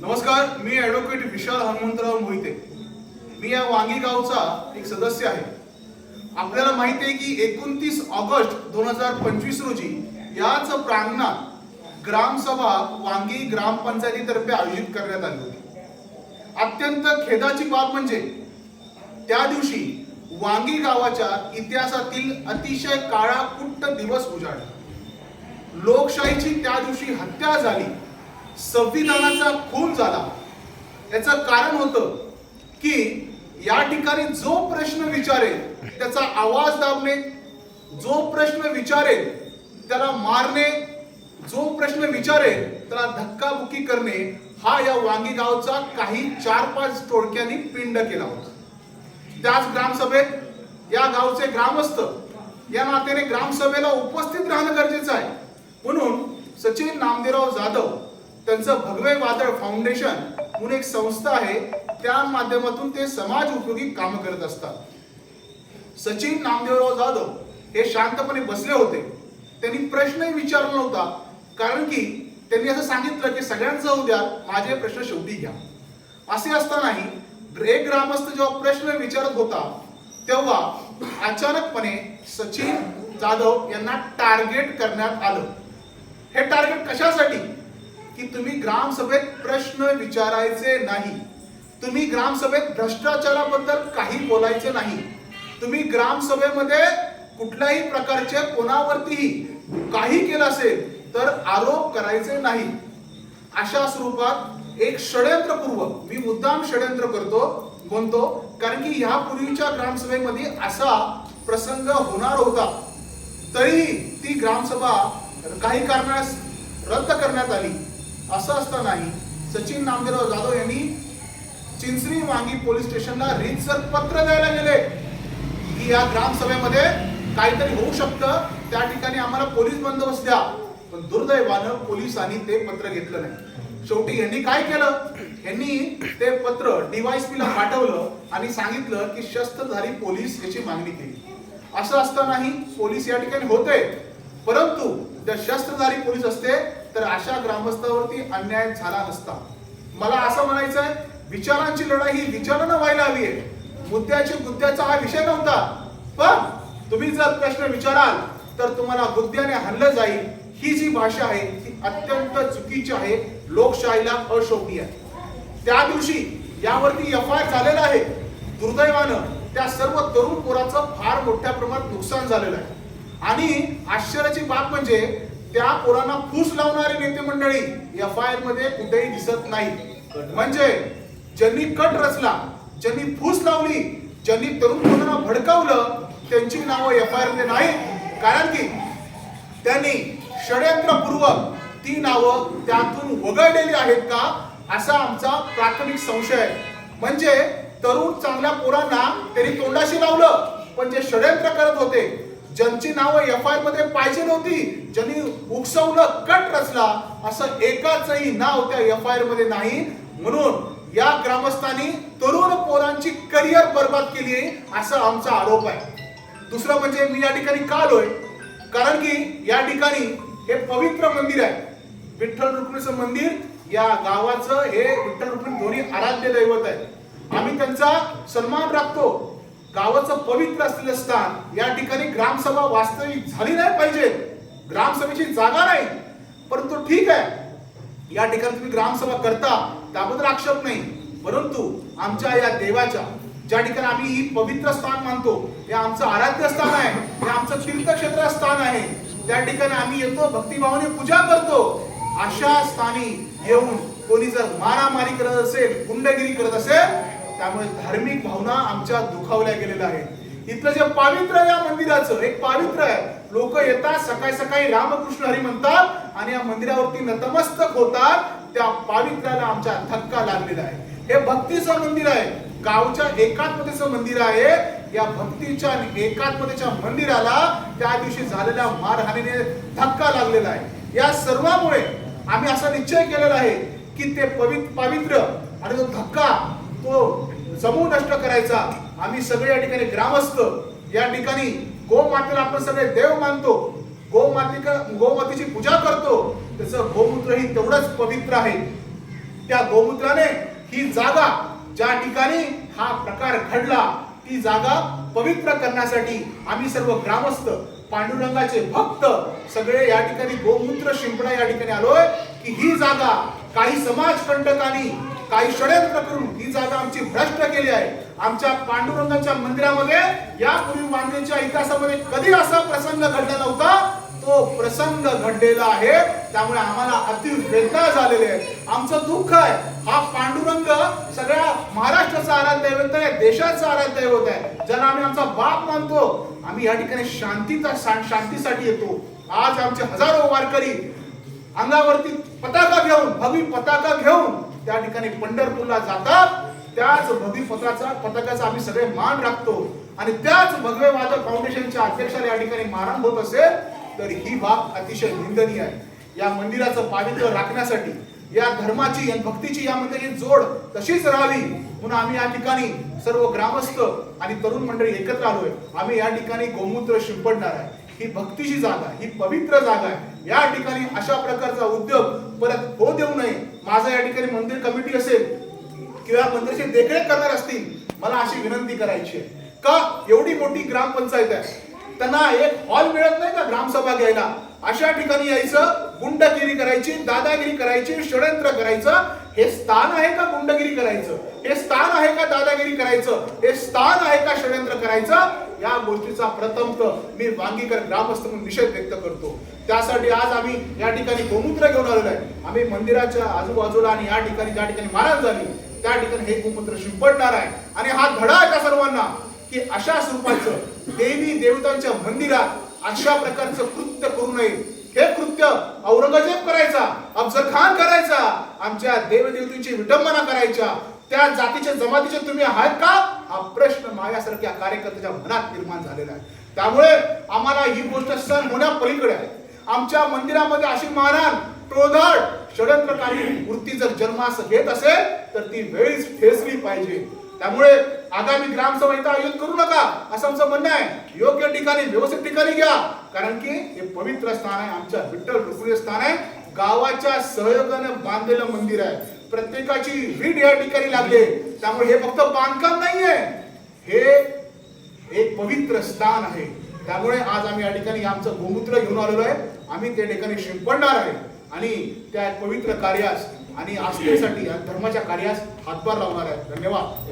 नमस्कार मी ॲडव्होकेट विशाल हनुमंतराव मोहिते. मी या वांगी गावचा एक सदस्य आहे. आपल्याला माहिती आहे की एकोणतीस ऑगस्ट दोन हजार पंचवीस रोजी याच प्रांगणात ग्रामसभा वांगी ग्रामपंचायतीतर्फे आयोजित करण्यात आली होती. अत्यंत खेदाची बाब म्हणजे त्या दिवशी वांगी गावाच्या इतिहासातील अतिशय काळाकुट्ट दिवस उजाडला. लोकशाहीची त्या दिवशी हत्या झाली. संविधानाचा खून झाला. याचं कारण होतं की या ठिकाणी जो प्रश्न विचारेल त्याचा आवाज दाबणे जो प्रश्न विचारेल त्याला मारणे जो प्रश्न विचारेल त्याला धक्काबुक्की करणे हा या वांगी गावचा काही चार पाच टोळक्यांनी पिंड केला होता. त्याच ग्रामसभेत या गावचे ग्रामस्थ या नात्याने ग्रामसभेला उपस्थित राहणं गरजेचं आहे. म्हणून सचिन नामदेवराव जाधव त्यांचं भगवे वादळ फाउंडेशन म्हणून एक संस्था आहे. त्या माध्यमातून ते समाज उपयोगी काम करत असतात. सचिन नामदेवराव जाधव हे शांतपणे बसले होते. त्यांनी प्रश्नही विचारला नव्हता. कारण की त्यांनी असं सांगितलं की सगळ्यांचं उद्या माझे प्रश्न शेवटी घ्या. असे असतानाही एक ग्रामस्थ जेव्हा प्रश्न विचारत होता तेव्हा अचानकपणे सचिन जाधव यांना टार्गेट करण्यात आलं. हे टार्गेट कशासाठी? की तुम्ही ग्रामसभेत प्रश्न विचारायचे नाही. तुम्ही ग्रामसभेत भ्रष्टाचाराबद्दल काही बोलायचे नाही. तुम्ही ग्रामसभेमध्ये कुठल्याही प्रकारचे कोणावरतीही काही केलं असेल तर आरोप करायचे नाही. अशा स्वरूपात एक षडयंत्रपूर्वक मी मुद्दाम षडयंत्र करतो म्हणतो कारण की ह्या पूर्वीच्या ग्रामसभेमध्ये असा प्रसंग होणार होता. तरी ती ग्रामसभा काही कारणास रद्द करण्यात आली. असं असतानाही सचिन नामदेवराव जाधव यांनी चिंचणी वांगी पोलीस स्टेशनला रीतसर पत्र द्यायला गेले. की या ग्रामसभेमध्ये काहीतरी होऊ शकतं त्या ठिकाणी आम्हाला पोलीस बंदोबस्त द्या. पण दुर्दैवानं पोलिसांनी ते पत्र घेतलं नाही. शेवटी यांनी काय केलं? यांनी ते पत्र डीवायसपीला पाठवलं आणि सांगितलं की शस्त्रधारी पोलीस याची मागणी केली. असं असतानाही पोलीस या ठिकाणी होते. परंतु जर शस्त्रधारी पोलीस असते तर अशा ग्रामस्थावरती अन्याय झाला नसता. मला असं म्हणायचं आहे विचारांची लढाई ही विचारानं व्हायला हवी आहे. मुद्द्याची गुद्द्याचा हा विषय नव्हता. पण तुम्ही जर प्रश्न विचाराल तर तुम्हाला गुद्द्याने हल्लं जाईल. ही जी भाषा आहे ती अत्यंत चुकीची आहे. लोकशाहीला अशोभनीय आहे. त्या दिवशी यावरती एफ आय झालेला आहे. दुर्दैवानं त्या सर्व तरुण पोराचं फार मोठ्या प्रमाणात नुकसान झालेलं आहे. आणि आश्चर्याची बाब म्हणजे त्या पोरांना फूस लावणारी नेते मंडळी एफ आय आरमध्ये कुठेही दिसत नाही. म्हणजे ज्यांनी कट रचला ज्यांनी फूस लावली ज्यांनी तरुण पोरांना भडकावलं त्यांची नावं एफ आय आरमध्ये नाही कारण की त्यांनी षडयंत्रपूर्वक ती नावं त्यातून वगळलेली आहेत का असा आमचा प्राथमिक संशय आहे. म्हणजे तरुण चांगल्या पोरांना त्यांनी तोंडाशी लावलं पण जे षडयंत्र करत होते ज्यांची नावं एफ आयमध्ये होती ज्यांनी उकसवलं कट रचला असं एकाचही नाव त्या एफ आयमध्ये नाही. म्हणून या ग्रामस्थांनी तरुण पोरांची करिअर बर्बाद केली आहे असा आमचा आरोप आहे. दुसरं म्हणजे मी या ठिकाणी का आलोय? कारण की या ठिकाणी हे पवित्र मंदिर आहे. विठ्ठल रुक्मिणीचं मंदिर या गावाचं हे विठ्ठल रुक्मिणी दोन्ही आराध्य दैवत आहे. आम्ही त्यांचा सन्मान राखतो. गावाचं पवित्र असलेलं स्थान या ठिकाणी ग्रामसभा वास्तविक झाली नाही पाहिजे. ग्रामसभेची जागा नाही. परंतु ठीक आहे. या ठिकाणी तुम्ही ग्रामसभा करता त्याबद्दल आक्षेप नाही. परंतु आमच्या या देवाच्या ज्या ठिकाणी आम्ही ही पवित्र स्थान मानतो हे आमचं आराध्य स्थान आहे हे आमचं तीर्थक्षेत्र स्थान आहे. त्या ठिकाणी आम्ही येतो भक्तिभावाने पूजा करतो. अशा स्थानी येऊन कोणी जर मारामारी करत असेल गुंडगिरी करत असेल त्यामुळे धार्मिक भावना आमच्या दुखावल्या गेलेल्या आहेत. इथलं जे पावित्र्य आहे या मंदिराचं एक पावित्र्य आहे. लोक येतात सकाळी सकाळी रामकृष्ण हरी म्हणतात आणि या मंदिरावरती नतमस्तक होतात. त्या पावित्र्याला आमच्या धक्का लागलेला आहे. हे भक्तीचं मंदिर आहे. गावच्या एकात्मतेचं मंदिर आहे. या भक्तीच्या आणि एकात्मतेच्या मंदिराला त्या दिवशी झालेल्या मारहाणीने धक्का लागलेला आहे. या सर्वामुळे आम्ही असा निश्चय केलेला आहे की ते पवित्र पावित्र्य आणि तो धक्का तो समूह नष्ट करायचा. आम्ही सगळे या ठिकाणी ग्रामस्थ. या ठिकाणी गोमातेला आपण सगळे देव मानतो. गोमातिका गोमातेची पूजा करतो. त्याचं गोमूत्र ही तेवढंच पवित्र आहे. त्या गोमूत्राने ही जागा ज्या ठिकाणी हा प्रकार घडला ती जागा पवित्र करण्यासाठी आम्ही सर्व ग्रामस्थ पांडुरंगाचे भक्त सगळे या ठिकाणी गोमूत्र शिंपडा या ठिकाणी आलोय की ही जागा काही समाज कंटकांनी काही षडयंत्र करून ही जागा आमची भ्रष्ट केली आहे. आमच्या पांडुरंगाच्या मंदिरामध्ये यापूर्वी मांडणीच्या इतिहासामध्ये कधी असा प्रसंग घडला नव्हता? तो प्रसंग घडलेला आहे. त्यामुळे आम्हाला अति वेदना झालेली आहे. आमचं दुःख आहे. हा पांडुरंग सगळ्या महाराष्ट्राचा आराध्य दैवत आहे देशाचा आराध्य दैवत आहे. ज्याला आम्ही आमचा बाप मानतो आम्ही या ठिकाणी शांतीचा शांतीसाठी येतो. आज आमचे हजारो वारकरी अंगावरती पताका घेऊन भगवी पताका घेऊन त्या ठिकाणी पंढरपूरला जातात. त्याच भगवी पताचा पथकाचा आम्ही सगळे मान राखतो. आणि त्याच भगवे वादक फाउंडेशनच्या अध्यक्षाला या ठिकाणी मारहाण होत असेल तर ही बाब अतिशय निंदनीय आहे. या मंदिराचं पावित्र्य राखण्यासाठी या धर्माची या भक्तीची यामध्ये जोड तशीच राहावी. म्हणून आम्ही या ठिकाणी सर्व ग्रामस्थ आणि तरुण मंडळी एकत्र आलोय. आम्ही या ठिकाणी गोमूत्र शिंपडणार आहे. ही भक्तीची जागा ही पवित्र जागा आहे. या ठिकाणी अशा प्रकारचा उद्योग परत होऊ देऊ नये. माझं या ठिकाणी मंदिर कमिटी असेल किंवा मंदिराची देखरेख करणार असतील मला अशी विनंती करायची आहे. का एवढी मोठी ग्रामपंचायत आहे? त्यांना एक हॉल मिळत नाही का ग्रामसभा घ्यायला? अशा ठिकाणी यायचं गुंडगिरी करायची दादागिरी करायची षडयंत्र करायचं. हे स्थान आहे का गुंडगिरी करायचं? हे स्थान आहे का दादागिरी करायचं? हे स्थान आहे का षडयंत्र करायचं? या गोष्टीचा प्रथमत मी वांगीकर ग्रामस्थ म्हणून निषेध व्यक्त करतो. त्यासाठी आज आम्ही या ठिकाणी गोमूत्र घेऊन आलेलो आहे. आम्ही मंदिराच्या आजूबाजूला आणि या ठिकाणी ज्या ठिकाणी महाराज झाली त्या ठिकाणी हे गोमूत्र शिंपडणार आहे. आणि हा धडा आहे त्या सर्वांना? की अशा स्वरूपाचं देवी देवतांच्या मंदिरात अशा प्रकारचं कृत्य करू नये. हे कृत्य औरंगजेब करायचा अफजल खान करायचा आमच्या देवदेवतींची विटंबना करायच्या. त्या जातीच्या जमातीचे तुम्ही आहात का? हा प्रश्न माझ्यासारख्या कार्यकर्त्याच्या मनात निर्माण झालेला आहे. त्यामुळे आम्हाला ही गोष्ट सण होण्या पलीकडे आहे. आमच्या मंदिरामध्ये अशी मारहाण टोळधाड षडयंत्रकारी वृत्ती जर जन्मास घेत असेल तर ती वेळीच फेसली पाहिजे. त्यामुळे आगामी ग्रामसभा इथं आयोजित करू नका असं आमचं म्हणणं आहे. योग्य ठिकाणी व्यवस्थित ठिकाणी घ्या. कारण की हे पवित्र स्थान आहे आमच्या विठ्ठल रुक्मिणी स्थान आहे. गावाच्या सहयोगाने बांधलेलं मंदिर आहे. प्रत्येकाची वीट या ठिकाणी लागले त्यामुळे हे फक्त बांधकाम नाहीये. हे एक पवित्र स्थान आहे. त्यामुळे आज आम्ही या ठिकाणी आमचं गोमूत्र घेऊन आलेलो आहे. आम्ही त्या ठिकाणी शिंपडणार आहे. आणि त्या पवित्र कार्यास आणि आस्थेसाठी धर्माच्या कार्यास हातभार लावणार आहे. धन्यवाद.